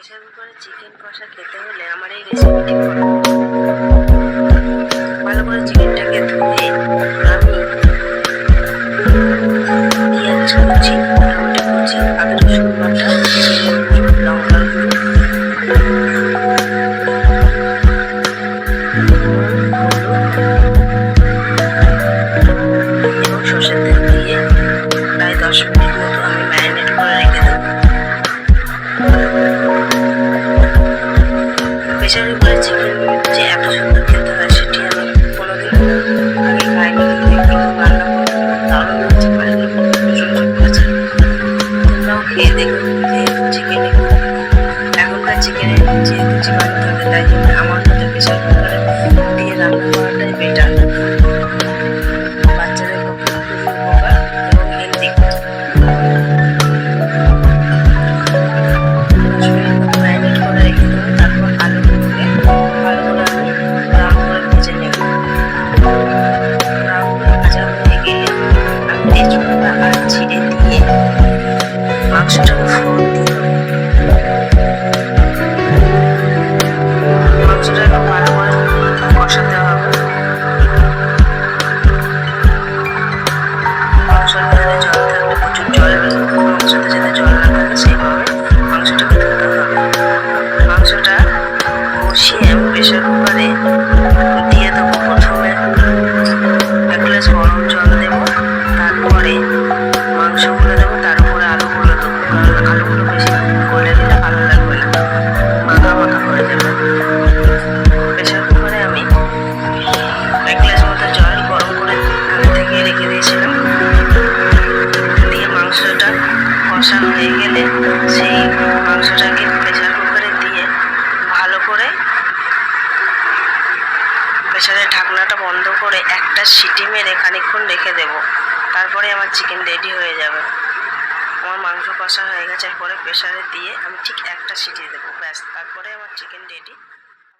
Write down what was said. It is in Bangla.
প্রেশার কুকারে চিকেন কষা খেতে হলে আমার এই রেসিপিটি ভালো করে চিকেনটাকে ধুয়ে আমি পেঁয়াজ, কুচি, টমেটো কুচি, আদা, রসুন বাটা, লঙ্কা। এবং সর্ষের তেল দিয়ে প্রায় দশ মিনিট কুকারে চিকেন যে এত সুন্দর খেতে হয় সেটি আমি কোনোদিন আগে খাইনি কিন্তু রান্না করে দারুণ হচ্ছে লোক প্রশংসা করেছে তোমরাও খেয়ে দেখো যেহেতু চিকেনে এখনকার চিকেনে যেহেতু চিকেন থাকে তাই জন্য আমি তেজপাতা আর জিরে দিয়ে মাংসটাকে ফোড়ন দিয়ে দেবো মাংসটাকে কষা হয়ে গেলে সেই মাংসটাকে প্রেশার কুকারে দিয়ে ভালো করে প্রেশারের ঢাকনাটা বন্ধ করে একটা সিটি মেরে খানিকক্ষণ রেখে দেবো। তারপরে আমার চিকেন রেডি হয়ে যাবে। আমার মাংস কষা হয়ে গেছে। পরে প্রেশারে দিয়ে আমি ঠিক একটা সিটি দেবো। ব্যাস, তারপরে আমার চিকেন রেডি।